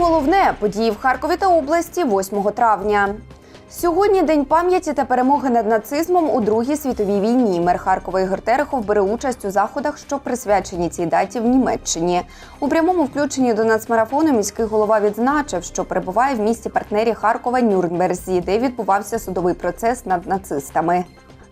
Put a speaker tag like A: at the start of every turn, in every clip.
A: головне події в Харкові та області 8 травня. Сьогодні день пам'яті та перемоги над нацизмом у Другій світовій війні. Мер Харкова Ігор Терехов бере участь у заходах, що присвячені цій даті в Німеччині. У прямому включенні до нацмарафону міський голова відзначив, що перебуває в місті партнері Харкова Нюрнберзі, де відбувався судовий процес над нацистами.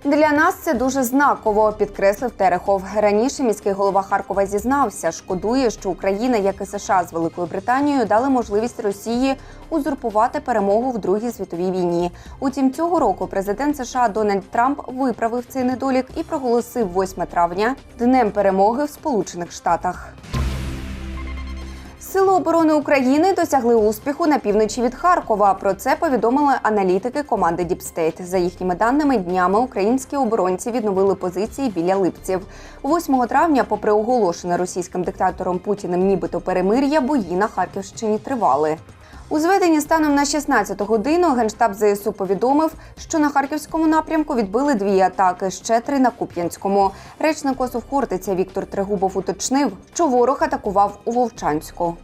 A: Для нас це дуже знаково, підкреслив Терехов. Раніше міський голова Харкова зізнався, шкодує, що Україна, як і США з Великою Британією, дали можливість Росії узурпувати перемогу в Другій світовій війні. Утім, цього року президент США Дональд Трамп виправив цей недолік і проголосив 8 травня днем перемоги в Сполучених Штатах. Сили оборони України досягли успіху на півночі від Харкова. Про це повідомили аналітики команди Діпстейт. За їхніми даними, днями українські оборонці відновили позиції біля липців. 8 травня, попри оголошене російським диктатором Путіним, нібито перемир'я, бої на Харківщині тривали. У зведенні станом на 16 годину генштаб ЗСУ повідомив, що на харківському напрямку відбили дві атаки, ще три на Куп'янському. Речник ОСУ Хортиця Віктор Трегубов уточнив, що ворог атакував у Вовчанську.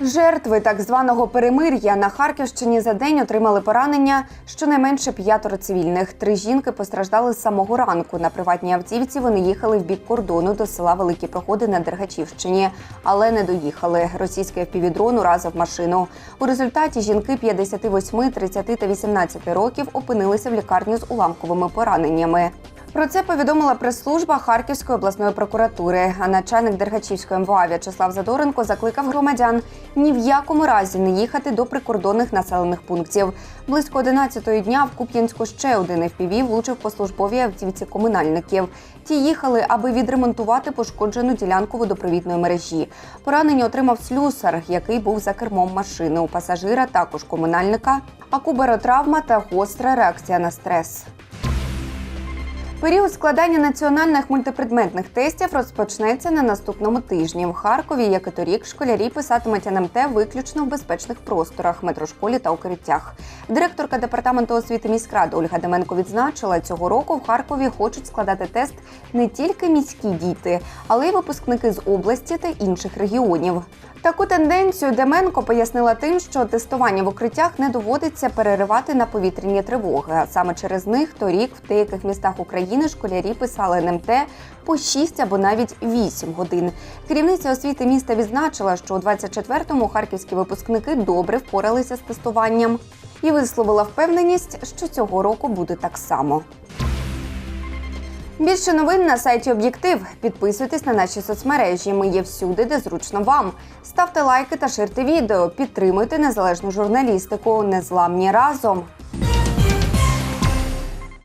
A: Жертви так званого перемир'я на Харківщині за день отримали поранення щонайменше п'ятеро цивільних. Три жінки постраждали з самого ранку. На приватній автівці вони їхали в бік кордону до села Великі Проходи на Дергачівщині, але не доїхали. Російський впівдрон уразив машину. У результаті жінки 58, 30 та 18 років опинилися в лікарні з уламковими пораненнями. Про це повідомила прес-служба Харківської обласної прокуратури. А начальник Дергачівської МВА В'ячеслав Задоренко закликав громадян ні в якому разі не їхати до прикордонних населених пунктів. Близько 11-ї дня в Куп'янську ще один FPV влучив по службовій автівці комунальників. Ті їхали, аби відремонтувати пошкоджену ділянку водопровідної мережі. Поранення отримав слюсар, який був за кермом машини. У пасажира також комунальника, а куберотравма та гостра реакція на стрес. Період складання національних мультипредметних тестів розпочнеться на наступному тижні. В Харкові, як і торік, школярі писатимуть НМТ виключно в безпечних просторах, метрошколі та укриттях. Директорка департаменту освіти міськради Ольга Деменко відзначила, цього року в Харкові хочуть складати тест не тільки міські діти, але й випускники з області та інших регіонів. Таку тенденцію Деменко пояснила тим, що тестування в укриттях не доводиться переривати на повітряні тривоги. А саме через них торік в деяких містах України школярі писали НМТ по 6 або навіть 8 годин. Керівниця освіти міста відзначила, що у 24-му харківські випускники добре впоралися з тестуванням і висловила впевненість, що цього року буде так само. Більше новин на сайті Об'єктив. Підписуйтесь на наші соцмережі. Ми є всюди, де зручно вам. Ставте лайки та ширте відео. Підтримуйте незалежну журналістику. Незламні разом.